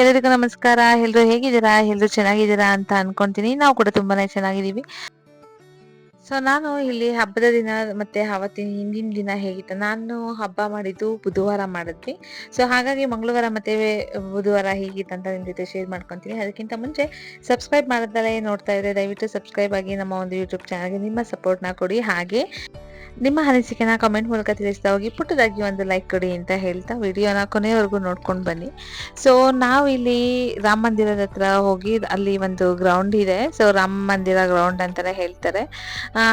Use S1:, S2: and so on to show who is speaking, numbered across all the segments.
S1: ಎಲ್ಲರಿಗೂ ನಮಸ್ಕಾರ. ಎಲ್ರು ಹೇಗಿದ್ದೀರಾ? ಎಲ್ರು ಚೆನ್ನಾಗಿದ್ದೀರಾ ಅಂತ ಅನ್ಕೊಂತೀನಿ. ನಾವು ಕೂಡ ತುಂಬಾನೇ ಚೆನ್ನಾಗಿದ್ದೀವಿ. ಸೊ ನಾನು ಇಲ್ಲಿ ಹಬ್ಬದ ದಿನ ಮತ್ತೆ ಅವತ್ತಿನ ಹಿಂದಿನ ದಿನ ಹೇಗಿತ್ತು? ನಾನು ಹಬ್ಬ ಮಾಡಿದ್ದು ಬುಧವಾರ ಮಾಡಿದ್ವಿ. ಸೊ ಹಾಗಾಗಿ ಮಂಗಳವಾರ ಮತ್ತೆ ಬುಧವಾರ ಹೇಗಿತ್ತು ಅಂತ ನಿಮ್ಮ ಜೊತೆ ಶೇರ್ ಮಾಡ್ಕೊತೀನಿ. ಅದಕ್ಕಿಂತ ಮುಂಚೆ ಸಬ್ಸ್ಕ್ರೈಬ್ ಮಾಡಿದ್ರೆ ನೋಡ್ತಾ ಇದ್ರೆ ದಯವಿಟ್ಟು ಸಬ್ಸ್ಕ್ರೈಬ್ ಆಗಿ ನಮ್ಮ ಒಂದು ಯೂಟ್ಯೂಬ್ ಚಾನಲ್ಗೆ ನಿಮ್ಮ ಸಪೋರ್ಟ್ನ ಕೊಡಿ. ಹಾಗೆ ನಿಮ್ಮ ಅನಿಸಿಕೆನ ಕಮೆಂಟ್ ಮೂಲಕ ತಿಳಿಸ್ತಾ ಹೋಗಿ, ಪುಟ್ಟದಾಗಿ ಒಂದು ಲೈಕ್ ಕೊಡಿ ಅಂತ ಹೇಳ್ತಾ ವಿಡಿಯೋನ ಕೊನೆಯವರೆಗೂ ನೋಡ್ಕೊಂಡು ಬನ್ನಿ. ಸೊ ನಾವಿಲ್ಲಿ ರಾಮ ಮಂದಿರದ ಹತ್ರ ಹೋಗಿ ಅಲ್ಲಿ ಒಂದು ಗ್ರೌಂಡ್ ಇದೆ. ಸೊ ರಾಮ ಮಂದಿರ ಗ್ರೌಂಡ್ ಅಂತಾನೆ ಹೇಳ್ತಾರೆ.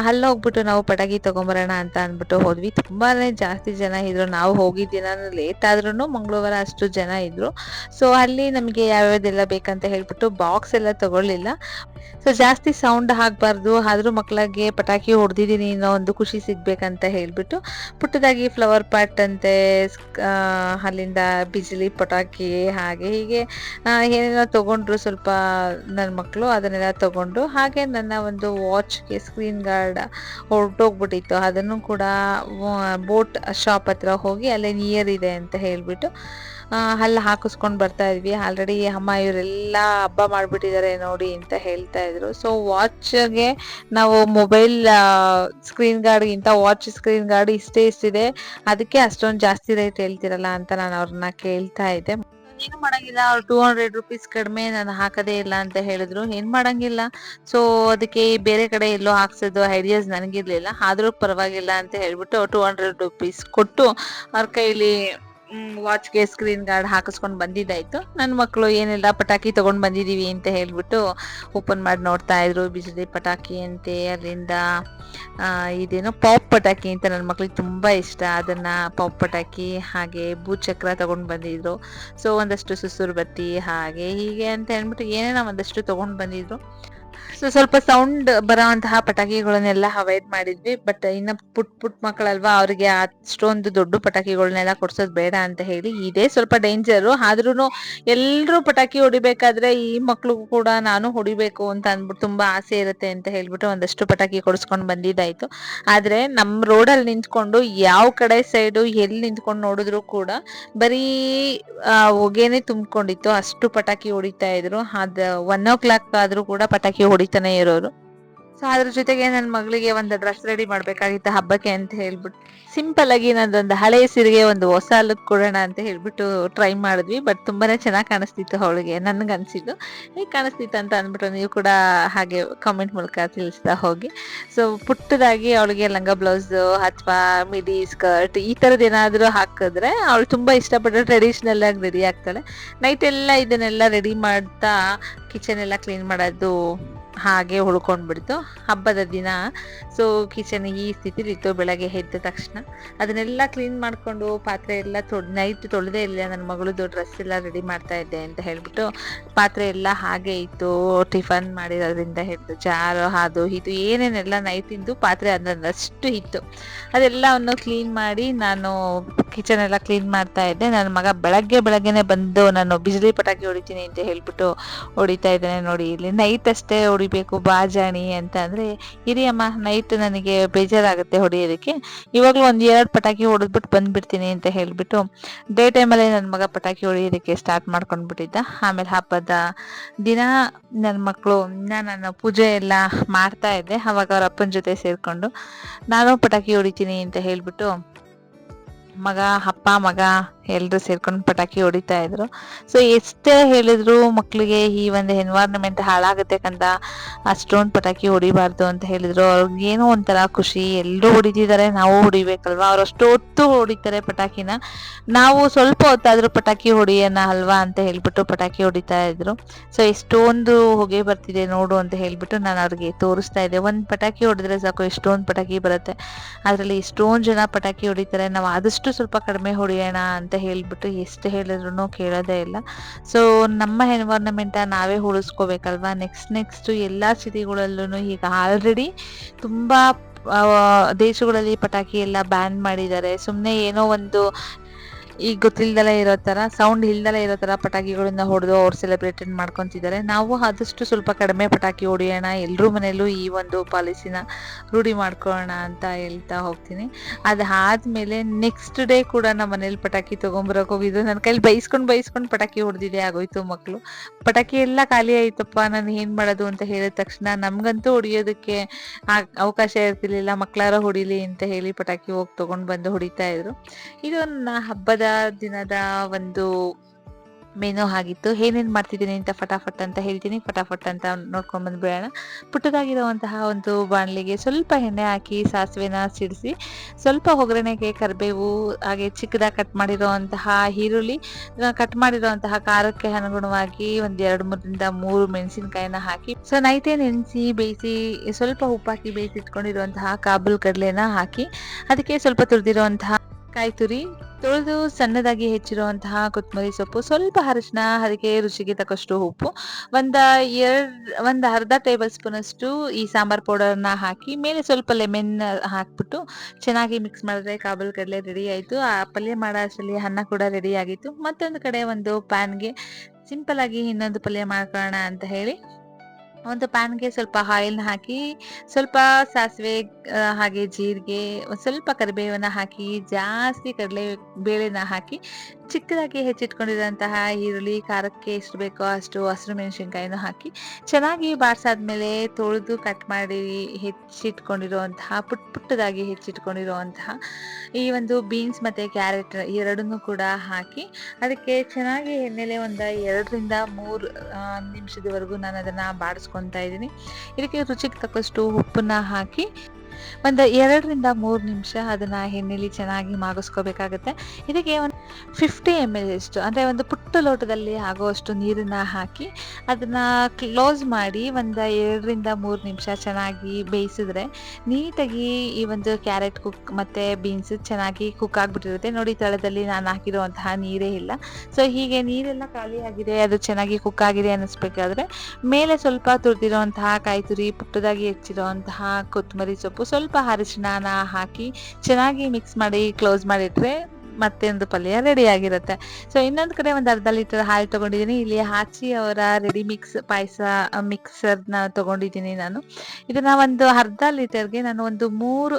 S1: ಅಲ್ಲಿ ಹೋಗ್ಬಿಟ್ಟು ನಾವು ಪಟಾಕಿ ತಗೊಂಬರೋಣ ಅಂತ ಅಂದ್ಬಿಟ್ಟು ಹೋದ್ವಿ. ತುಂಬಾನೇ ಜಾಸ್ತಿ ಜನ ಇದ್ರು. ನಾವು ಹೋಗಿದ್ದಿನ ಲೇಟ್ ಆದ್ರೂ ಮಂಗಳವಾರ ಅಷ್ಟು ಜನ ಇದ್ರು. ಸೊ ಅಲ್ಲಿ ನಮಗೆ ಯಾವ್ಯಾವ್ದೆಲ್ಲ ಬೇಕಂತ ಹೇಳ್ಬಿಟ್ಟು ಬಾಕ್ಸ್ ಎಲ್ಲ ತಗೊಳ್ಳಿಲ್ಲ. ಸೊ ಜಾಸ್ತಿ ಸೌಂಡ್ ಹಾಕ್ಬಾರ್ದು ಆದ್ರೂ ಮಕ್ಕಳಿಗೆ ಪಟಾಕಿ ಹೊಡೆದಿದ್ದೀನಿ ಅನ್ನೋ ಒಂದು ಖುಷಿ ಸಿಗ್ಬೇಕಂತ ಹೇಳ್ಬಿಟ್ಟು ಪುಟ್ಟದಾಗಿ ಫ್ಲವರ್ ಪಾಟ್ ಅಂತೆ ಅಲ್ಲಿಂದ ಬಿಸಿಲಿ ಪಟಾಕಿ ಹಾಗೆ ಹೀಗೆ ಏನೇನೋ ತಗೊಂಡ್ರು ಸ್ವಲ್ಪ ನನ್ನ ಮಕ್ಕಳು ಅದನ್ನೆಲ್ಲ ತಗೊಂಡು ಹಾಗೆ ನನ್ನ ಒಂದು ವಾಚ್ಗೆ ಸ್ಕ್ರೀನ್ ಗಾರ್ಡ್ ಹೊರಟೋಗ್ಬಿಟ್ಟಿತ್ತು. ಅದನ್ನು ಕೂಡ ಬೋಟ್ ಶಾಪ್ ಹತ್ರ ಹೋಗಿ ಅಲ್ಲೇ ನಿಯರ್ ಇದೆ ಅಂತ ಹೇಳ್ಬಿಟ್ಟು ಅಲ್ಲಿ ಹಾಕಿಸ್ಕೊಂಡು ಬರ್ತಾ ಇದ್ವಿ. ಆಲ್ರೆಡಿ ಅಮ್ಮ ಇವರೆಲ್ಲ ಹಬ್ಬ ಮಾಡಿಬಿಟ್ಟಿದ್ದಾರೆ ನೋಡಿ ಅಂತ ಹೇಳ್ತಾ ಇದ್ರು. ಸೊ ವಾಚ್ಗೆ ನಾವು ಮೊಬೈಲ್ ಸ್ಕ್ರೀನ್ ಗಾರ್ಡ್ಗಿಂತ ವಾಚ್ ಸ್ಕ್ರೀನ್ ಗಾರ್ಡ್ ಇಷ್ಟೇ ಇಷ್ಟಿದೆ. ಅದಕ್ಕೆ ಅಷ್ಟೊಂದು ಜಾಸ್ತಿ ರೇಟ್ ಹೇಳ್ತಿರಲ್ಲ ಅಂತ ನಾನು ಅವ್ರನ್ನ ಕೇಳ್ತಾ ಇದ್ದೆ. ಏನು ಮಾಡಂಗಿಲ್ಲ, ಅವ್ರು ಟೂ ಹಂಡ್ರೆಡ್ ರುಪೀಸ್ ಕಡಿಮೆ ನಾನು ಹಾಕೋದೇ ಇಲ್ಲ ಅಂತ ಹೇಳಿದ್ರು. ಏನು ಮಾಡಂಗಿಲ್ಲ. ಸೊ ಅದಕ್ಕೆ ಬೇರೆ ಕಡೆ ಎಲ್ಲೋ ಹಾಕ್ಸೋದು ಐಡಿಯಾಸ್ ನನಗಿರ್ಲಿಲ್ಲ. ಆದರೂ ಪರವಾಗಿಲ್ಲ ಅಂತ ಹೇಳಿಬಿಟ್ಟು ಟೂ ಹಂಡ್ರೆಡ್ ರುಪೀಸ್ ಕೊಟ್ಟು ಅವ್ರ ಕೈಲಿ ವಾಚ್ಗೆ ಸ್ಕ್ರೀನ್ ಗಾರ್ಡ್ ಹಾಕಿಸ್ಕೊಂಡು ಬಂದಿದ್ದಾಯ್ತು. ನನ್ನ ಮಕ್ಕಳು ಏನೆಲ್ಲ, ಪಟಾಕಿ ತಗೊಂಡ್ ಬಂದಿದೀವಿ ಅಂತ ಹೇಳ್ಬಿಟ್ಟು ಓಪನ್ ಮಾಡಿ ನೋಡ್ತಾ ಇದ್ರು. ಬಿಸಿಲಿ ಪಟಾಕಿ ಅಂತೆ, ಅಲ್ಲಿಂದ ಇದೇನು ಪಾಪ್ ಪಟಾಕಿ ಅಂತ ನನ್ನ ಮಕ್ಳಿಗೆ ತುಂಬಾ ಇಷ್ಟ. ಅದನ್ನ ಪಾಪ್ ಪಟಾಕಿ, ಹಾಗೆ ಭೂಚಕ್ರ ತಗೊಂಡ್ ಬಂದಿದ್ರು. ಸೊ ಒಂದಷ್ಟು ಸುಸುರು ಬತ್ತಿ, ಹಾಗೆ ಹೀಗೆ ಅಂತ ಹೇಳ್ಬಿಟ್ಟು ಏನೇನೋ ಒಂದಷ್ಟು ತಗೊಂಡ್ ಬಂದಿದ್ರು. ಸೊ ಸ್ವಲ್ಪ ಸೌಂಡ್ ಬರೋಂತಹ ಪಟಾಕಿಗಳನ್ನೆಲ್ಲ ಅವಾಯ್ಡ್ ಮಾಡಿದ್ವಿ. ಬಟ್ ಇನ್ನ ಪುಟ್ ಪುಟ್ ಮಕ್ಕಳಲ್ವಾ, ಅವ್ರಿಗೆ ಅಷ್ಟೊಂದು ದೊಡ್ಡ ಪಟಾಕಿಗಳನ್ನೆಲ್ಲ ಕೊಡ್ಸೋದು ಬೇಡ ಅಂತ ಹೇಳಿ ಇದೇ. ಸ್ವಲ್ಪ ಡೇಂಜರು ಆದ್ರೂ ಎಲ್ಲರೂ ಪಟಾಕಿ ಹೊಡಿಬೇಕಾದ್ರೆ ಈ ಮಕ್ಳಿಗೂ ಕೂಡ ನಾನು ಹೊಡಿಬೇಕು ಅಂತ ಅಂದ್ಬಿಟ್ಟು ತುಂಬಾ ಆಸೆ ಇರುತ್ತೆ ಅಂತ ಹೇಳ್ಬಿಟ್ಟು ಒಂದಷ್ಟು ಪಟಾಕಿ ಕೊಡಿಸ್ಕೊಂಡು ಬಂದಿದ್ದಾಯ್ತು. ಆದ್ರೆ ನಮ್ ರೋಡಲ್ಲಿ ನಿಂತ್ಕೊಂಡು ಯಾವ ಕಡೆ ಸೈಡು ಎಲ್ಲಿ ನಿಂತ್ಕೊಂಡು ನೋಡಿದ್ರು ಕೂಡ ಬರೀ ಹೊಗೆನೆ ತುಂಬಿಕೊಂಡಿತ್ತು. ಅಷ್ಟು ಪಟಾಕಿ ಹೊಡಿತಾ ಇದ್ರು. ಅದ್ ಒನ್ ಓ ಕ್ಲಾಕ್ ಆದ್ರೂ ಕೂಡ ಪಟಾಕಿ ಹೊಡಿತಾನೆ ಇರೋರು. ಸೊ ಅದ್ರ ಜೊತೆಗೆ ನನ್ನ ಮಗಳಿಗೆ ಒಂದು ಡ್ರೆಸ್ ರೆಡಿ ಮಾಡ್ಬೇಕಾಗಿತ್ತು ಹಬ್ಬಕ್ಕೆ ಅಂತ ಹೇಳ್ಬಿಟ್ಟು ಸಿಂಪಲ್ ಆಗಿ ನಂದೊಂದು ಹಳೆ ಸೀರೆಗೆ ಒಂದು ಹೊಸ ಲುಕ್ ಕೊಡೋಣ ಅಂತ ಹೇಳ್ಬಿಟ್ಟು ಟ್ರೈ ಮಾಡಿದ್ವಿ. ಬಟ್ ತುಂಬಾನೇ ಚೆನ್ನಾಗಿ ಕಾಣಿಸ್ತಿತ್ತು ಅವಳಿಗೆ, ನನ್ಗೆ ಅನ್ಸಿದ್ದು. ಹೇಗೆ ಕಾಣಿಸ್ತಿತ್ತು ಅಂತ ಅಂದ್ಬಿಟ್ಟು ನೀವು ಕೂಡ ಹಾಗೆ ಕಾಮೆಂಟ್ ಮೂಲಕ ತಿಳಿಸ್ತಾ ಹೋಗಿ. ಸೊ ಪುಟ್ಟದಾಗಿ ಅವಳಿಗೆ ಲಂಗ ಬ್ಲೌಸ್ ಅಥವಾ ಮಿಡಿ ಸ್ಕರ್ಟ್ ಈ ಥರದ್ದು ಏನಾದರೂ ಹಾಕಿದ್ರೆ ಅವಳು ತುಂಬಾ ಇಷ್ಟಪಟ್ಟು ಟ್ರೆಡಿಷನಲ್ ಆಗಿ ರೆಡಿ ಆಗ್ತಾಳೆ. ನೈಟ್ ಎಲ್ಲ ಇದನ್ನೆಲ್ಲ ರೆಡಿ ಮಾಡ್ತಾ ಕಿಚನ್ ಎಲ್ಲ ಕ್ಲೀನ್ ಮಾಡೋದು ಹಾಗೆ ಉಳ್ಕೊಂಡ್ಬಿಡ್ತು ಹಬ್ಬದ ದಿನ ಸೊ ಕಿಚನ್ ಈ ಸ್ಥಿತಿಲಿ ಇತ್ತು ಬೆಳಗ್ಗೆ ಎದ್ದ ತಕ್ಷಣ. ಅದನ್ನೆಲ್ಲ ಕ್ಲೀನ್ ಮಾಡ್ಕೊಂಡು ಪಾತ್ರೆ ಎಲ್ಲ ತೊಳ್ ನೈಟ್ ತೊಳೆದೇ ಇಲ್ಲ ನನ್ನ ಮಗಳದು ಡ್ರೆಸ್ ಎಲ್ಲ ರೆಡಿ ಮಾಡ್ತಾ ಇದ್ದೆ ಅಂತ ಹೇಳ್ಬಿಟ್ಟು ಪಾತ್ರೆ ಎಲ್ಲ ಹಾಗೆ ಇತ್ತು. ಟಿಫನ್ ಮಾಡಿರೋದ್ರಿಂದ ಹಿಡಿದು ಜಾರು ಅದು ಇದು ಏನೇನೆಲ್ಲ ನೈಟಿಂದು ಪಾತ್ರೆ ಅದನ್ನಷ್ಟು ಇತ್ತು. ಅದೆಲ್ಲವನ್ನು ಕ್ಲೀನ್ ಮಾಡಿ ನಾನು ಕಿಚನ್ ಎಲ್ಲ ಕ್ಲೀನ್ ಮಾಡ್ತಾ ಇದ್ದೆ. ನನ್ನ ಮಗ ಬೆಳಗ್ಗೆ ಬೆಳಗ್ಗೆನೆ ಬಂದು ನಾನು ಬಿಜಲಿ ಪಟಾಕಿ ಹೊಡಿತೀನಿ ಅಂತ ಹೇಳ್ಬಿಟ್ಟು ಹೊಡಿತಾ ಇದ್ದಾನೆ ನೋಡಿ. ಇಲ್ಲಿ ನೈಟ್ ಅಷ್ಟೇ ಹೊಡಿಬೇಕು, ಬಾಜಾಣಿ ಅಂತ ಅಂದರೆ ಇರಿಯಮ್ಮ ನೈಟ್ ನನಗೆ ಬೇಜಾರಾಗುತ್ತೆ ಹೊಡಿಯೋದಕ್ಕೆ. ಇವಾಗಲೂ ಒಂದು ಎರಡು ಪಟಾಕಿ ಹೊಡೆದ್ಬಿಟ್ಟು ಬಂದ್ಬಿಡ್ತೀನಿ ಅಂತ ಹೇಳ್ಬಿಟ್ಟು ಡೇ ಟೈಮಲ್ಲಿ ನನ್ನ ಮಗ ಪಟಾಕಿ ಹೊಡಿಯೋದಕ್ಕೆ ಸ್ಟಾರ್ಟ್ ಮಾಡ್ಕೊಂಡ್ಬಿಟ್ಟಿದ್ದ. ಆಮೇಲೆ ಹಬ್ಬದ ದಿನ ನನ್ನ ಮಕ್ಕಳು ನಾನು ಪೂಜೆ ಎಲ್ಲ ಮಾಡ್ತಾ ಇದ್ದೆ. ಅವಾಗ ಅವ್ರ ಅಪ್ಪನ ಜೊತೆ ಸೇರ್ಕೊಂಡು, ನಾನು ಪಟಾಕಿ ಹೊಡಿತೀನಿ ಅಂತ ಹೇಳ್ಬಿಟ್ಟು ಮಗ ಅಪ್ಪ ಮಗ. ಎಲ್ರು ಸೇರ್ಕೊಂಡು ಪಟಾಕಿ ಹೊಡಿತಾ ಇದ್ರು. ಸೊ ಎಷ್ಟೇ ಹೇಳಿದ್ರು ಮಕ್ಕಳಿಗೆ ಈ ಒಂದು ಎನ್ವೈರ್ನ್ಮೆಂಟ್ ಹಾಳಾಗುತ್ತೆ ಕಂದ, ಅಷ್ಟೊಂದು ಪಟಾಕಿ ಹೊಡಿಬಾರ್ದು ಅಂತ ಹೇಳಿದ್ರು. ಅವ್ರಿಗೇನೋ ಒಂಥರ ಖುಷಿ. ಎಲ್ಲರೂ ಹೊಡಿತಿದ್ದಾರೆ ನಾವು ಹೊಡಿಬೇಕಲ್ವಾ? ಅವ್ರು ಅಷ್ಟು ಹೊತ್ತು ಹೊಡಿತಾರೆ ಪಟಾಕಿನ. ನಾವು ಸ್ವಲ್ಪ ಹೊತ್ತಾದ್ರೂ ಪಟಾಕಿ ಹೊಡಿಯೋಣ ಅಲ್ವಾ ಅಂತ ಹೇಳ್ಬಿಟ್ಟು ಪಟಾಕಿ ಹೊಡಿತಾ ಇದ್ರು. ಸೊ ಎಷ್ಟೊಂದು ಹೊಗೆ ಬರ್ತಿದೆ ನೋಡು ಅಂತ ಹೇಳ್ಬಿಟ್ಟು ನಾನು ಅವ್ರಿಗೆ ತೋರಿಸ್ತಾ ಇದ್ದೆ. ಒಂದು ಪಟಾಕಿ ಹೊಡೆದ್ರೆ ಸಾಕು, ಎಷ್ಟೊಂದು ಪಟಾಕಿ ಬರುತ್ತೆ. ಅದರಲ್ಲಿ ಎಷ್ಟೊಂದು ಜನ ಪಟಾಕಿ ಹೊಡಿತಾರೆ. ನಾವು ಆದಷ್ಟು ಸ್ವಲ್ಪ ಕಡಿಮೆ ಹೊಡಿಯೋಣ ಅಂತ ಹೇಳ್ಬಿಟ್ಟು ಎಷ್ಟು ಹೇಳಿದ್ರು ಕೇಳೋದೇ ಇಲ್ಲ. ಸೊ ನಮ್ಮ ಎನ್ವೈರ್ನಮೆಂಟ್ ನಾವೇ ಉಳಿಸ್ಕೋಬೇಕಲ್ವಾ? ನೆಕ್ಸ್ಟ್ ನೆಕ್ಸ್ಟ್ ಎಲ್ಲಾ ಸಿಟಿಗಳಲ್ಲೂ ಈಗ ಆಲ್ರೆಡಿ ತುಂಬಾ ದೇಶಗಳಲ್ಲಿ ಪಟಾಕಿ ಎಲ್ಲ ಬ್ಯಾನ್ ಮಾಡಿದ್ದಾರೆ. ಸುಮ್ಮನೆ ಏನೋ ಒಂದು ಈಗ ಗೊತ್ತಿಲ್ದಲೆ ಇರೋ ಥರ ಸೌಂಡ್ ಇಲ್ದಲೇ ಇರೋ ಥರ ಪಟಾಕಿಗಳನ್ನ ಹೊಡೆದು ಅವ್ರು ಸೆಲೆಬ್ರೇಟೆಡ್ ಮಾಡ್ಕೊತಿದ್ದಾರೆ ನಾವು ಆದಷ್ಟು ಸ್ವಲ್ಪ ಕಡಿಮೆ ಪಟಾಕಿ ಹೊಡಿಯೋಣ ಎಲ್ಲರೂ ಮನೆಯಲ್ಲೂ ಈ ಒಂದು ಪಾಲಿಸಿನ ರೂಢಿ ಮಾಡ್ಕೊಳ್ಳೋಣ ಅಂತ ಹೇಳ್ತಾ ಹೋಗ್ತೀನಿ. ಅದಾದಮೇಲೆ ನೆಕ್ಸ್ಟ್ ಡೇ ಕೂಡ ನಮ್ಮ ಮನೇಲಿ ಪಟಾಕಿ ತೊಗೊಂಬರಕ್ಕೆ ಹೋಗಿದ್ದು. ನನ್ನ ಕೈಲಿ ಬೈಸ್ಕೊಂಡು ಬೈಸ್ಕೊಂಡು ಪಟಾಕಿ ಹೊಡೆದಿದೆ ಆಗೋಯ್ತು ಮಕ್ಕಳು ಪಟಾಕಿ ಎಲ್ಲ ಖಾಲಿ ಆಯ್ತಪ್ಪ, ನಾನು ಏನು ಮಾಡೋದು ಅಂತ ಹೇಳಿದ ತಕ್ಷಣ ನಮಗಂತೂ ಹೊಡಿಯೋದಕ್ಕೆ ಅವಕಾಶ ಇರ್ತಿರ್ಲಿಲ್ಲ. ಮಕ್ಕಳಾರ ಹೊಡಿಲಿ ಅಂತ ಹೇಳಿ ಪಟಾಕಿ ಹೋಗಿ ತೊಗೊಂಡು ಬಂದು ಹೊಡಿತಾ ಇದ್ರು. ಇದು ಹಬ್ಬದ ದಿನದ ಒಂದು ಮೆನು ಆಗಿತ್ತು. ಏನೇನು ಮಾಡ್ತಿದ್ದೀನಿ ಅಂತ ಫಟಾಫಟ್ ಅಂತ ಹೇಳ್ತೀನಿ. ಫಟಾಫಟ್ ಅಂತ ನೋಡ್ಕೊಂಡ್ ಬಂದ್ಬಿಡೋಣ. ಪುಟ್ಟದಾಗಿರುವಂತಹ ಒಂದು ಬಾಣಲಿಗೆ ಸ್ವಲ್ಪ ಎಣ್ಣೆ ಹಾಕಿ ಸಾಸಿವೆನ ಸಿಡಿಸಿ, ಸ್ವಲ್ಪ ಒಗ್ಗರಣೆಗೆ ಕರಿಬೇವು, ಹಾಗೆ ಚಿಕ್ಕದಾಗಿ ಕಟ್ ಮಾಡಿರುವಂತಹ ಈರುಳ್ಳಿ ಕಟ್ ಮಾಡಿರುವಂತಹ ಖಾರಕ್ಕೆ ಅನುಗುಣವಾಗಿ ಒಂದು ಎರಡು ಮೂರರಿಂದ ಮೂರು ಮೆಣಸಿನಕಾಯಿನ ಹಾಕಿ, ಸೊ ನೈಟೇ ನೆನೆಸಿ ಬೇಯಿಸಿ, ಸ್ವಲ್ಪ ಉಪ್ಪಾಕಿ ಹಾಕಿ ಬೇಯಿಸಿ ಇಟ್ಕೊಂಡಿರುವಂತಹ ಕಾಬೂಲ್ ಕಡಲೆನ ಹಾಕಿ, ಅದಕ್ಕೆ ಸ್ವಲ್ಪ ತುರಿದಿರುವಂತಹ ಕಾಯಿ ತುರಿ, ತೊಳೆದು ಸಣ್ಣದಾಗಿ ಹೆಚ್ಚಿರುವಂತಹ ಕೊತ್ತಂಬರಿ ಸೊಪ್ಪು, ಸ್ವಲ್ಪ ಅರಿಶಿನ, ಅದಕ್ಕೆ ರುಚಿಗೆ ತಕ್ಕಷ್ಟು ಉಪ್ಪು, ಒಂದ ಎರಡು, ಒಂದು ಅರ್ಧ ಟೇಬಲ್ ಸ್ಪೂನ್ ಅಷ್ಟು ಈ ಸಾಂಬಾರ್ ಪೌಡರ್ನ ಹಾಕಿ, ಮೇಲೆ ಸ್ವಲ್ಪ ಲೆಮೆನ್ ಹಾಕ್ಬಿಟ್ಟು ಚೆನ್ನಾಗಿ ಮಿಕ್ಸ್ ಮಾಡಿದ್ರೆ ಕಾಬಲ್ ಕಡಲೆ ರೆಡಿ ಆಯ್ತು. ಆ ಪಲ್ಯ ಮಾಡೋ ಅಷ್ಟರಲ್ಲಿ ಅನ್ನ ಕೂಡ ರೆಡಿ ಆಗಿತ್ತು. ಮತ್ತೊಂದು ಕಡೆ ಒಂದು ಪ್ಯಾನ್ಗೆ ಸಿಂಪಲ್ ಆಗಿ ಇನ್ನೊಂದು ಪಲ್ಯ ಮಾಡ್ಕೊಳ್ಳೋಣ ಅಂತ ಹೇಳಿ. ಒಂದು ಪ್ಯಾನ್ಗೆ ಸ್ವಲ್ಪ ಆಯಿಲ್ನ ಹಾಕಿ, ಸ್ವಲ್ಪ ಸಾಸಿವೆ ಹಾಗೆ ಜೀರಿಗೆ ಸ್ವಲ್ಪ ಕರಿಬೇವನ್ನ ಹಾಕಿ, ಜಾಸ್ತಿ ಕಡಲೆ ಬೇಳೆನ ಹಾಕಿ ಚಿಕ್ಕದಾಗಿ ಹೆಚ್ಚಿಟ್ಕೊಂಡಿರೋಂತಹ ಈರುಳ್ಳಿ, ಖಾರಕ್ಕೆ ಎಷ್ಟು ಬೇಕೋ ಅಷ್ಟು ಹಸಿರು ಮೆಣಸಿನ್ಕಾಯಿನೂ ಹಾಕಿ ಚೆನ್ನಾಗಿ ಬಾರ್ಸಾದ್ಮೇಲೆ ತೊಳೆದು ಕಟ್ ಮಾಡಿ ಹೆಚ್ಚಿಟ್ಕೊಂಡಿರುವಂತಹ, ಪುಟ್ ಪುಟ್ಟದಾಗಿ ಹೆಚ್ಚಿಟ್ಕೊಂಡಿರುವಂತಹ ಈ ಒಂದು ಬೀನ್ಸ್ ಮತ್ತೆ ಕ್ಯಾರೆಟ್ ಎರಡನ್ನೂ ಕೂಡ ಹಾಕಿ ಅದಕ್ಕೆ ಚೆನ್ನಾಗಿ ಎಣ್ಣೆಲೆ ಒಂದು ಎರಡರಿಂದ ಮೂರು ನಿಮಿಷದವರೆಗೂ ನಾನು ಅದನ್ನ ಬಾಡಿಸ್ಕೊತಾ ಇದ್ದೀನಿ. ಇದಕ್ಕೆ ರುಚಿಗೆ ತಕ್ಕಷ್ಟು ಉಪ್ಪನ್ನ ಹಾಕಿ ಒಂದು ಎರಡರಿಂದ ಮೂರು ನಿಮಿಷ ಅದನ್ನು ಎಣ್ಣೆಲಿ ಚೆನ್ನಾಗಿ ಮಾಗಿಸ್ಕೋಬೇಕಾಗತ್ತೆ. ಇದಕ್ಕೆ ಒಂದು ಫಿಫ್ಟಿ ಎಂ ಎಲ್ ಅಷ್ಟು ಅಂದರೆ ಒಂದು ಪುಟ್ಟ ಲೋಟದಲ್ಲಿ ಆಗುವಷ್ಟು ನೀರನ್ನ ಹಾಕಿ ಅದನ್ನ ಕ್ಲೋಸ್ ಮಾಡಿ ಒಂದು ಎರಡರಿಂದ ಮೂರು ನಿಮಿಷ ಚೆನ್ನಾಗಿ ಬೇಯಿಸಿದ್ರೆ ನೀಟಾಗಿ ಈ ಒಂದು ಕ್ಯಾರೆಟ್ ಕುಕ್ ಮತ್ತು ಬೀನ್ಸ್ ಚೆನ್ನಾಗಿ ಕುಕ್ ಆಗಿಬಿಟ್ಟಿರುತ್ತೆ. ನೋಡಿ ತಳದಲ್ಲಿ ನಾನು ಹಾಕಿರುವಂತಹ ನೀರೇ ಇಲ್ಲ. ಸೊ ಹೀಗೆ ನೀರೆಲ್ಲ ಖಾಲಿಯಾಗಿದೆ, ಅದು ಚೆನ್ನಾಗಿ ಕುಕ್ ಆಗಿದೆ ಅನ್ನಿಸ್ಬೇಕಾದ್ರೆ ಮೇಲೆ ಸ್ವಲ್ಪ ತುರಿದಿರುವಂತಹ ಕಾಯಿ ತುರಿ ಪುಟ್ಟದಾಗಿ ಹೆಚ್ಚಿರುವಂತಹ ಕೊತ್ತಂಬರಿ ಸೊಪ್ಪು ಸ್ವಲ್ಪ ಅರಿಶಿಣನ ಹಾಕಿ ಚೆನ್ನಾಗಿ ಮಿಕ್ಸ್ ಮಾಡಿ ಕ್ಲೋಸ್ ಮಾಡಿಟ್ರೆ ಮತ್ತೆ ಒಂದು ಪಲ್ಯ ರೆಡಿ ಆಗಿರುತ್ತೆ. ಸೊ ಇನ್ನೊಂದು ಕಡೆ ಒಂದು ಅರ್ಧ ಲೀಟರ್ ಹಾಲು ತಗೊಂಡಿದ್ದೀನಿ. ಇಲ್ಲಿ ಹಾಚಿ ಅವರ ರೆಡಿ ಮಿಕ್ಸ್ ಪಾಯಸ ಮಿಕ್ಸರ್ನ ತಗೊಂಡಿದ್ದೀನಿ ನಾನು. ಇದನ್ನ ಒಂದು ಅರ್ಧ ಲೀಟರ್ಗೆ ನಾನು ಒಂದು ಮೂರು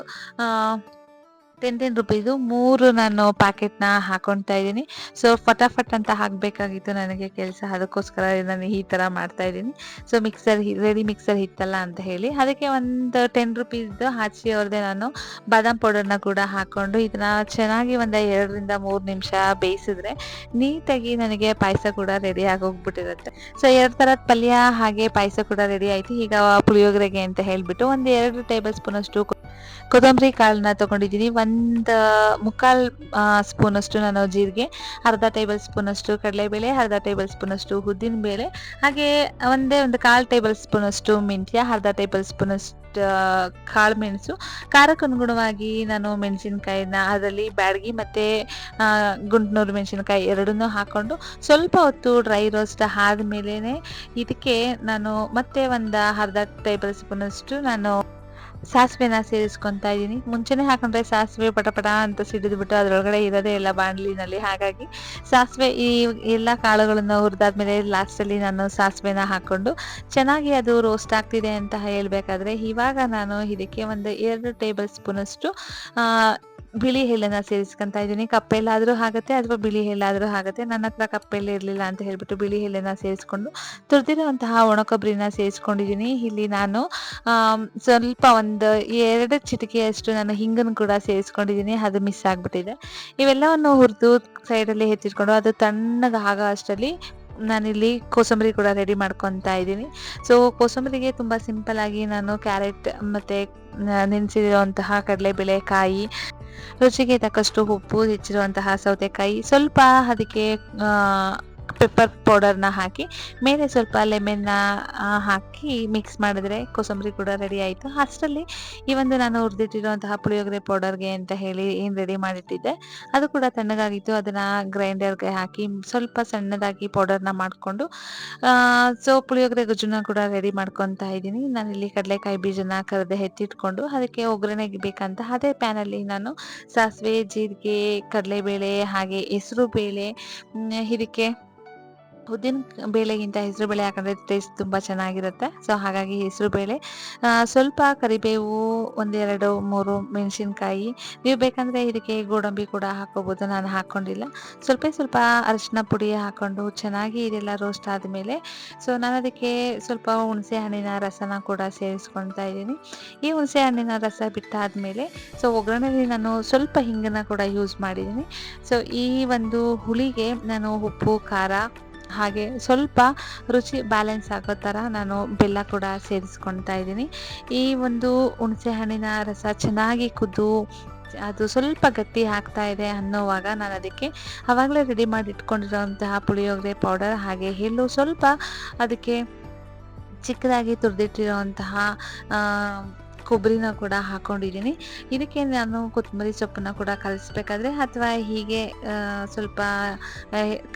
S1: ಟೆನ್ ಟೆನ್ ರುಪೀಸು ಮೂರು ನಾನು ಪ್ಯಾಕೆಟ್ನ ಹಾಕೊಳ್ತಾ ಇದ್ದೀನಿ. ಸೊ ಫಟಾಫಟ್ ಅಂತ ಹಾಕಬೇಕಾಗಿತ್ತು ನನಗೆ ಕೆಲಸ. ಅದಕ್ಕೋಸ್ಕರ ನಾನು ಈ ಥರ ಮಾಡ್ತಾ ಇದ್ದೀನಿ. ಸೊ ಮಿಕ್ಸರ್ ರೆಡಿ ಮಿಕ್ಸರ್ ಇತ್ತಲ್ಲ ಅಂತ ಹೇಳಿ. ಅದಕ್ಕೆ ಒಂದು ಟೆನ್ ರುಪೀಸ್ದು ಹಾಚಿ ಅವ್ರದ್ದೇ ನಾನು ಬಾದಾಮ್ ಪೌಡರ್ನ ಕೂಡ ಹಾಕ್ಕೊಂಡು ಇದನ್ನ ಚೆನ್ನಾಗಿ ಒಂದು ಎರಡರಿಂದ ಮೂರು ನಿಮಿಷ ಬೇಯಿಸಿದ್ರೆ ನೀಟಾಗಿ ನನಗೆ ಪಾಯಸ ಕೂಡ ರೆಡಿ ಆಗೋಗ್ಬಿಟ್ಟಿರುತ್ತೆ. ಸೊ ಎರಡು ಥರದ ಪಲ್ಯ ಹಾಗೆ ಪಾಯಸ ಕೂಡ ರೆಡಿ ಆಯ್ತು. ಈಗ ಪುಳಿಯೋಗರೆಗೆ ಅಂತ ಹೇಳಿಬಿಟ್ಟು ಒಂದು ಎರಡು ಟೇಬಲ್ ಸ್ಪೂನ್ ಅಷ್ಟು ಕೊ- ಕೊತ್ತಂಬರಿ ಕಾಳನ್ನ ತಗೊಂಡಿದ್ದೀನಿ. ಒಂದು ಮುಕ್ಕಾಲ್ ಸ್ಪೂನಷ್ಟು ನಾನು ಜೀರಿಗೆ, ಅರ್ಧ ಟೇಬಲ್ ಸ್ಪೂನಷ್ಟು ಕಡಲೆಬೇಳೆ, ಅರ್ಧ ಟೇಬಲ್ ಸ್ಪೂನ್ ಅಷ್ಟು ಉದ್ದಿನ ಬೇಳೆ, ಹಾಗೆ ಒಂದೇ ಒಂದು ಕಾಲು ಟೇಬಲ್ ಸ್ಪೂನಷ್ಟು ಮೆಂತ್ಯ, ಅರ್ಧ ಟೇಬಲ್ ಸ್ಪೂನಷ್ಟು ಕಾಳು ಮೆಣಸು. ಖಾರಕ್ಕೆ ಅನುಗುಣವಾಗಿ ನಾನು ಮೆಣಸಿನ್ಕಾಯಿನ ಅದರಲ್ಲಿ ಬ್ಯಾಡಗಿ ಮತ್ತು ಗುಂಟ್ನೂರು ಮೆಣಸಿನ್ಕಾಯಿ ಎರಡನ್ನೂ ಹಾಕ್ಕೊಂಡು ಸ್ವಲ್ಪ ಹೊತ್ತು ಡ್ರೈ ರೋಸ್ಟ್ ಆದಮೇಲೆ ಇದಕ್ಕೆ ನಾನು ಮತ್ತೆ ಒಂದು ಅರ್ಧ ಟೇಬಲ್ ಸ್ಪೂನಷ್ಟು ನಾನು ಸಾಸಿವೆನ ಸೇರಿಸ್ಕೊತಾ ಇದ್ದೀನಿ ಮುಂಚೆನೇ ಹಾಕೊಂಡ್ರೆ ಸಾಸಿವೆ ಪಟಪಟ ಅಂತ ಸಿಡಿದ್ಬಿಟ್ಟು ಅದರೊಳಗಡೆ ಇರೋದೇ ಇಲ್ಲ ಬಾಣಲಿನಲ್ಲಿ. ಹಾಗಾಗಿ ಸಾಸಿವೆ ಈ ಎಲ್ಲ ಕಾಳುಗಳನ್ನು ಹುರಿದಾದ್ಮೇಲೆ ಲಾಸ್ಟಲ್ಲಿ ನಾನು ಸಾಸಿವೆನ ಹಾಕ್ಕೊಂಡು ಚೆನ್ನಾಗಿ ಅದು ರೋಸ್ಟ್ ಆಗ್ತಿದೆ ಅಂತ ಹೇಳ್ಬೇಕಾದ್ರೆ ಇವಾಗ ನಾನು ಇದಕ್ಕೆ ಒಂದು ಎರಡು ಟೇಬಲ್ ಸ್ಪೂನಷ್ಟು ಬಿಳಿ ಎಳ್ಳನ್ನ ಸೇರಿಸ್ಕೊಂತ ಇದ್ದೀನಿ. ಕಪ್ಪೆಲ್ಲಾದರೂ ಆಗುತ್ತೆ ಅಥವಾ ಬಿಳಿ ಎಳ್ಳಾದರೂ ಆಗುತ್ತೆ. ನನ್ನ ಹತ್ರ ಕಪ್ಪೆಲ್ಲ ಇರಲಿಲ್ಲ ಅಂತ ಹೇಳ್ಬಿಟ್ಟು ಬಿಳಿ ಎಳ್ಳನ್ನ ಸೇರಿಸ್ಕೊಂಡು ತುರಿದಿರುವಂತಹ ಒಣಕೊಬ್ಬರಿನ ಸೇರಿಸ್ಕೊಂಡಿದ್ದೀನಿ. ಇಲ್ಲಿ ನಾನು ಸ್ವಲ್ಪ ಒಂದು ಎರಡು ಚಿಟಿಕೆಯಷ್ಟು ನಾನು ಹಿಂಗನ್ನು ಕೂಡ ಸೇರಿಸ್ಕೊಂಡಿದ್ದೀನಿ. ಅದು ಮಿಸ್ ಆಗಿಬಿಟ್ಟಿದೆ. ಇವೆಲ್ಲವನ್ನು ಹುರಿದು ಸೈಡಲ್ಲಿ ಹೆಚ್ಚಿಟ್ಕೊಂಡು ಅದು ತಣ್ಣಗೆ ಆಗೋ ಅಷ್ಟರಲ್ಲಿ ನಾನಿಲ್ಲಿ ಕೋಸಂಬರಿ ಕೂಡ ರೆಡಿ ಮಾಡ್ಕೊತಾ ಇದ್ದೀನಿ. ಸೊ, ಕೋಸಂಬರಿಗೆ ತುಂಬ ಸಿಂಪಲ್ ಆಗಿ ನಾನು ಕ್ಯಾರೆಟ್ ಮತ್ತು ನೆನೆಸಿರುವಂತಹ ಕಡಲೆಬೇಳೆ ಕಾಯಿ ರುಚಿಗೆ ತಕ್ಕಷ್ಟು ಉಪ್ಪು ಹೆಚ್ಚಿರುವಂತಹ ಸೌತೆಕಾಯಿ ಸ್ವಲ್ಪ ಅದಕ್ಕೆ ಪೆಪ್ಪರ್ ಪೌಡರ್ನ ಹಾಕಿ, ಮೇಲೆ ಸ್ವಲ್ಪ ಲೆಮನ್ನ ಹಾಕಿ ಮಿಕ್ಸ್ ಮಾಡಿದ್ರೆ ಕೋಸಂಬರಿ ಕೂಡ ರೆಡಿ ಆಯಿತು. ಅಷ್ಟರಲ್ಲಿ ಈ ಒಂದು ನಾನು ಹುರಿದಿಟ್ಟಿರುವಂತಹ ಪುಳಿಯೋಗರೆ ಪೌಡರ್ಗೆ ಅಂತ ಹೇಳಿ ಏನು ರೆಡಿ ಮಾಡಿಟ್ಟಿದ್ದೆ, ಅದು ಕೂಡ ತಣ್ಣಗಾಗಿತ್ತು. ಅದನ್ನು ಗ್ರೈಂಡರ್ಗೆ ಹಾಕಿ ಸ್ವಲ್ಪ ಸಣ್ಣದಾಗಿ ಪೌಡರ್ನ ಮಾಡಿಕೊಂಡು ಸೊ ಪುಳಿಯೋಗರೆ ಗೊಜ್ಜನ್ನ ಕೂಡ ರೆಡಿ ಮಾಡ್ಕೊತಾ ಇದ್ದೀನಿ. ನಾನಿಲ್ಲಿ ಕಡಲೆಕಾಯಿ ಬೀಜನ ಕರೆದು ಎತ್ತಿಟ್ಕೊಂಡು, ಅದಕ್ಕೆ ಒಗ್ಗರಣೆಗೆ ಬೇಕಂತ ಅದೇ ಪ್ಯಾನಲ್ಲಿ ನಾನು ಸಾಸಿವೆ, ಜೀರಿಗೆ, ಕಡಲೆಬೇಳೆ, ಹಾಗೆ ಹೆಸರು ಬೇಳೆ ಇದಕ್ಕೆ ಉದ್ದಿನ ಬೇಳೆಗಿಂತ ಹೆಸರು ಬೇಳೆ ಹಾಕೊಂಡ್ರೆ ಟೇಸ್ಟ್ ತುಂಬ ಚೆನ್ನಾಗಿರುತ್ತೆ. ಸೊ ಹಾಗಾಗಿ ಹೆಸರು ಬೇಳೆ. ಸ್ವಲ್ಪ ಕರಿಬೇವು, ಒಂದೆರಡು, ಮೂರು ಮೆಣಸಿನಕಾಯಿ. ನೀವು ಬೇಕಂದ್ರೆ ಇದಕ್ಕೆ ಗೋಡಂಬಿ ಕೂಡ ಹಾಕೋಬೋದು. ನಾನು ಹಾಕ್ಕೊಂಡಿಲ್ಲ ಸ್ವಲ್ಪ ಸ್ವಲ್ಪ ಅರಿಶಿನ ಪುಡಿ ಹಾಕ್ಕೊಂಡು ಚೆನ್ನಾಗಿ ಇದೆಲ್ಲ ರೋಸ್ಟ್ ಆದಮೇಲೆ ಸೊ ನಾನು ಅದಕ್ಕೆ ಸ್ವಲ್ಪ ಹುಣಸೆ ಹಣ್ಣಿನ ರಸನ ಕೂಡ ಸೇರಿಸ್ಕೊಳ್ತಾ ಇದ್ದೀನಿ. ಈ ಹುಣಸೆ ಹಣ್ಣಿನ ರಸ ಬಿಟ್ಟಾದಮೇಲೆ ಸೊ ಒಗ್ಗರಣೆಯಲ್ಲಿ ನಾನು ಸ್ವಲ್ಪ ಹಿಂಗನ್ನು ಕೂಡ ಯೂಸ್ ಮಾಡಿದ್ದೀನಿ. ಸೊ ಈ ಒಂದು ಹುಳಿಗೆ ನಾನು ಉಪ್ಪು, ಖಾರ ಹಾಗೆ ಸ್ವಲ್ಪ ರುಚಿ ಬ್ಯಾಲೆನ್ಸ್ ಆಗೋ ಥರ ನಾನು ಬೆಲ್ಲ ಕೂಡ ಸೇರಿಸ್ಕೊಳ್ತಾ ಇದ್ದೀನಿ. ಈ ಒಂದು ಹುಣಸೆ ಹಣ್ಣಿನ ರಸ ಚೆನ್ನಾಗಿ ಕುದ್ದು ಅದು ಸ್ವಲ್ಪ ಗಟ್ಟಿ ಆಗ್ತಾ ಇದೆ ಅನ್ನೋವಾಗ ನಾನು ಅದಕ್ಕೆ ಆವಾಗಲೇ ರೆಡಿ ಮಾಡಿ ಇಟ್ಕೊಂಡಿರೋಂತಹ ಪುಳಿಯೋಗರೆ ಪೌಡರ್ ಹಾಗೆ ಎಳ್ಳು ಸ್ವಲ್ಪ ಅದಕ್ಕೆ ಚಿಕ್ಕದಾಗಿ ತುರಿದಿಟ್ಟಿರೋಂತಹ ಕೊಬ್ಬರಿನ ಕೂಡ ಹಾಕೊಂಡಿದ್ದೀನಿ. ಇದಕ್ಕೆ ನಾನು ಕೊತ್ತಂಬರಿ ಸೊಪ್ಪನ್ನ ಕೂಡ ಕಲಿಸ್ಬೇಕಾದ್ರೆ ಅಥವಾ ಹೀಗೆ ಸ್ವಲ್ಪ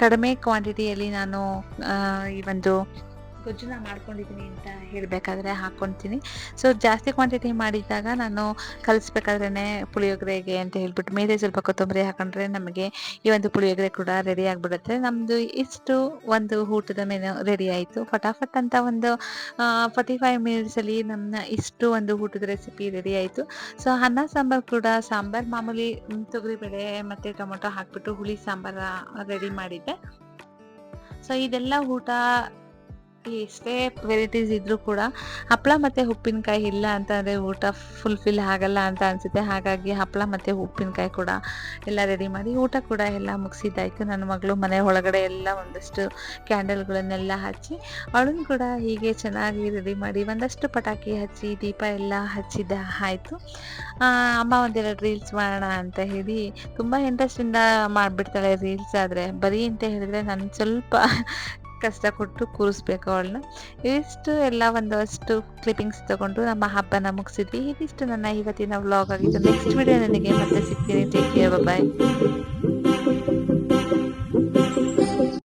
S1: ಕಡಿಮೆ ಕ್ವಾಂಟಿಟಿಯಲ್ಲಿ ನಾನು ಈ ಒಂದು ಗೊಜ್ಜನ್ನ ಮಾಡ್ಕೊಂಡಿದ್ದೀನಿ ಅಂತ ಹೇಳಬೇಕಾದ್ರೆ ಹಾಕ್ಕೊತೀನಿ ಸೊ ಜಾಸ್ತಿ ಕ್ವಾಂಟಿಟಿ ಮಾಡಿದಾಗ ನಾನು ಕಲಿಸ್ಬೇಕಾದ್ರೇ ಪುಳಿಯೋಗರೆಗೆ ಅಂತ ಹೇಳ್ಬಿಟ್ಟು ಮೇಲೆ ಸ್ವಲ್ಪ ಕೊತ್ತಂಬರಿ ಹಾಕೊಂಡ್ರೆ ನಮಗೆ ಈ ಒಂದು ಪುಳಿಯೋಗರೆ ಕೂಡ ರೆಡಿ ಆಗಿಬಿಡುತ್ತೆ. ನಮ್ಮದು ಇಷ್ಟು ಒಂದು ಊಟದ ಮೆನು ರೆಡಿ ಆಯಿತು. ಫಟಾಫಟ್ ಅಂತ ಒಂದು ಫಾರ್ಟಿ ಫೈವ್ ಮಿನಿಟ್ಸಲ್ಲಿ ನಮ್ಮ ಇಷ್ಟು ಒಂದು ಊಟದ ರೆಸಿಪಿ ರೆಡಿ ಆಯಿತು. ಸೊ ಅನ್ನ, ಸಾಂಬಾರು ಕೂಡ ಸಾಂಬಾರು ಮಾಮೂಲಿ ತೊಗರಿಬೇಳೆ ಮತ್ತು ಟೊಮೊಟೊ ಹಾಕ್ಬಿಟ್ಟು ಹುಳಿ ಸಾಂಬಾರ ರೆಡಿ ಮಾಡಿದ್ದೆ. ಸೊ ಇದೆಲ್ಲ ಊಟ ಎಷ್ಟೇ ವೆರೈಟೀಸ್ ಇದ್ರೂ ಕೂಡ ಹಪ್ಪಳ ಮತ್ತು ಉಪ್ಪಿನಕಾಯಿ ಇಲ್ಲ ಅಂತಂದರೆ ಊಟ ಫುಲ್ಫಿಲ್ ಆಗಲ್ಲ ಅಂತ ಅನಿಸುತ್ತೆ. ಹಾಗಾಗಿ ಹಪ್ಪಳ ಮತ್ತು ಉಪ್ಪಿನಕಾಯಿ ಕೂಡ ಎಲ್ಲ ರೆಡಿ ಮಾಡಿ ಊಟ ಕೂಡ ಎಲ್ಲ ಮುಗಿಸಿದ್ದಾಯಿತು. ನನ್ನ ಮಗಳು ಮನೆ ಒಳಗಡೆ ಎಲ್ಲ ಒಂದಷ್ಟು ಕ್ಯಾಂಡಲ್ಗಳನ್ನೆಲ್ಲ ಹಚ್ಚಿ ಅವಳನ್ನು ಕೂಡ ಹೀಗೆ ಚೆನ್ನಾಗಿ ರೆಡಿ ಮಾಡಿ ಒಂದಷ್ಟು ಪಟಾಕಿ ಹಚ್ಚಿ ದೀಪ ಎಲ್ಲ ಹಚ್ಚಿದ ಆಯಿತು. ಅಮ್ಮ ಒಂದೆರಡು ರೀಲ್ಸ್ ಮಾಡೋಣ ಅಂತ ಹೇಳಿ ತುಂಬ ಇಂಟ್ರೆಸ್ಟಿಂದ ಮಾಡಿಬಿಡ್ತಾಳೆ ರೀಲ್ಸ್ ಆದರೆ. ಬರೀ ಅಂತ ಹೇಳಿದ್ರೆ ನಾನು ಸ್ವಲ್ಪ ಕಷ್ಟ ಕೊಟ್ಟು ಕೂರಿಸ್ಬೇಕು ಅವಳನ್ನ. ಇಷ್ಟು ಎಲ್ಲ ಒಂದಷ್ಟು ಕ್ಲಿಪ್ಪಿಂಗ್ಸ್ ತಗೊಂಡು ನಮ್ಮ ಹಬ್ಬನ ಮುಗಿಸಿದ್ವಿ. ಇದಿಷ್ಟು ನನ್ನ ಇವತ್ತಿನ ವ್ಲಾಗ್ ಆಗಿತ್ತು ನೆಕ್ಸ್ಟ್ ವಿಡಿಯೋ ನನಗೆ ಮತ್ತೆ ಸಿಗ್ತೀನಿ. Take care bye